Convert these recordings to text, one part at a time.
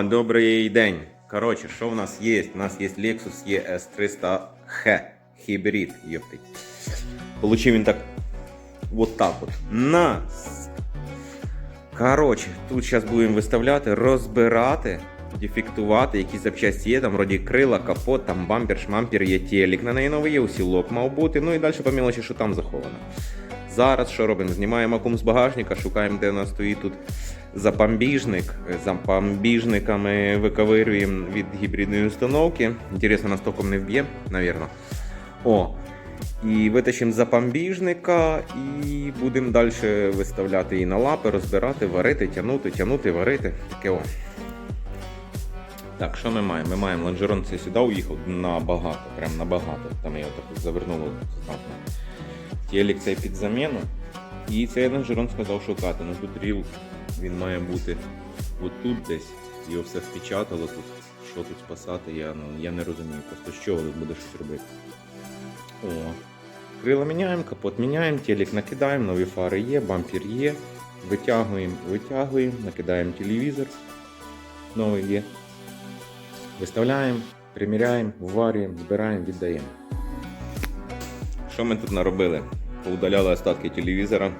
Добрий день. Коротше, що в нас є? У нас є Lexus ES 300H гібрид, йоптить. Получив він так вот так от. На. Коротше, тут зараз будемо виставляти, розбирати, дефектувати, які запчасті є, там вроді крила, капот, там бампер, шмампер, є телек на неї новий, є усілок мав бути, ну і далі по мілочі, що там заховано. Зараз що робимо? Знімаємо акум з багажника, шукаємо, де у нас стоїть тут запамбіжник. Запамбіжниками виковирюємо від гібридної установки. Інтересно, нас током не вб'є, навірно. О. І витащимо запамбіжника і будемо далі виставляти її на лапи, розбирати, варити, тягнути, тягнути, варити. Таке о. Так, що ми маємо? Ми маємо лонжерон це сюди уїхав набагато, прям набагато. Там його так завернуло знатно. Телек цей під заміну. І цей лонжерон сказав шукати. Ну тут ріл він має бути отут десь. Його все впечатало тут. Що тут спасати, я, ну, я не розумію. Просто чого тут буде щось робити. О. Крила міняємо, капот міняємо, телек накидаємо, нові фари є, бампер є. Витягуємо, витягуємо, накидаємо телевізор. Новий є. Виставляємо, приміряємо, вварюємо, збираємо, віддаємо. Що ми тут наробили? Поудаляли остатки телевізора,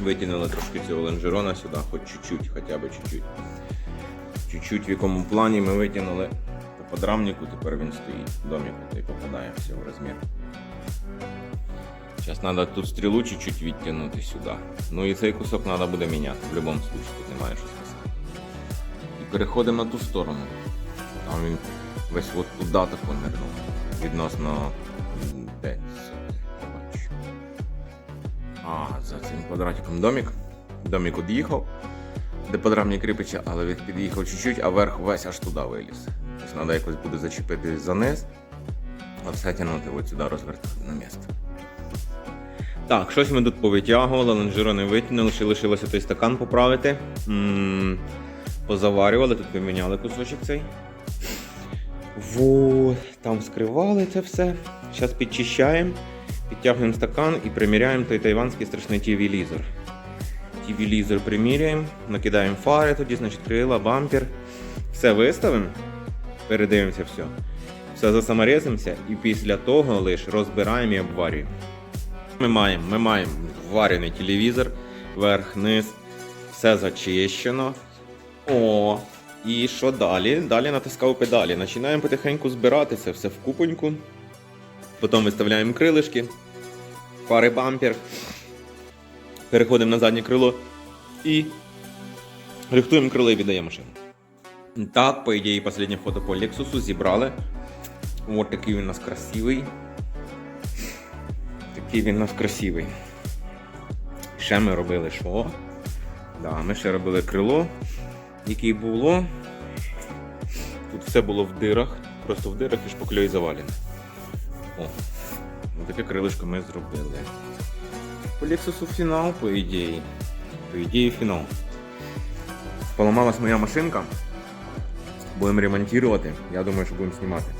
витягнули трошки цього лонжерона сюди, хоч чуть-чуть, хоча б чуть-чуть. Чуть-чуть в якому плані ми витягнули по подрамнику, тепер він стоїть та й попадає все в розмір. Зараз треба тут стрілу чуть-чуть відтягнути сюди. Ну і цей кусок треба буде міняти. В будь-якому випадку немає що сказати. І переходимо на ту сторону. Там він весь от туди тако нирнув. Відносно м, де це? Побачу. А, за цим квадратиком домик. Домик од'їхав, де подрамник кріпиться, але він під'їхав чуть-чуть, а верх весь аж туди виліз. Тобто треба якось буде зачепити за низ, а все тягнути от сюди розвертати на місце. Так, щось ми тут повитягували, лонжерони витягнули, ще лишилося той стакан поправити. М, Позаварювали, тут поміняли кусочок цей. Вот, там скривали це все. Зараз підчищаємо, підтягуємо стакан і приміряємо той тайванський страшний TV-лізер. TV-лізер приміряємо, накидаємо фари, тоді, значить, крила, бампер. Все виставимо, передивимося все. Все засаморезимося і після того лише розбираємо і обварюємо. Ми маємо, ми маємо варений телевізор, верх, низ, все зачищено. О, і що далі? Далі натискав педалі. Починаємо потихеньку збирати це все в купоньку. Потім виставляємо крилишки, пари бампер. Переходимо на заднє крило і рихтуємо крило і віддаємо машину. Так, по ідеї, останнє фото по Lexus зібрали. Ось такий він у нас красивий. Такий він у нас красивий. Ще ми робили що? Да, ми ще робили крило, яке було. Тут все було в дирах, просто в дирах і шпакльою завалене. О, ось таке крилишко ми зробили. По Lexus фінал, по ідеї. По ідеї фінал. Поламалась моя машинка. Будемо ремонтувати. Я думаю, що будемо знімати.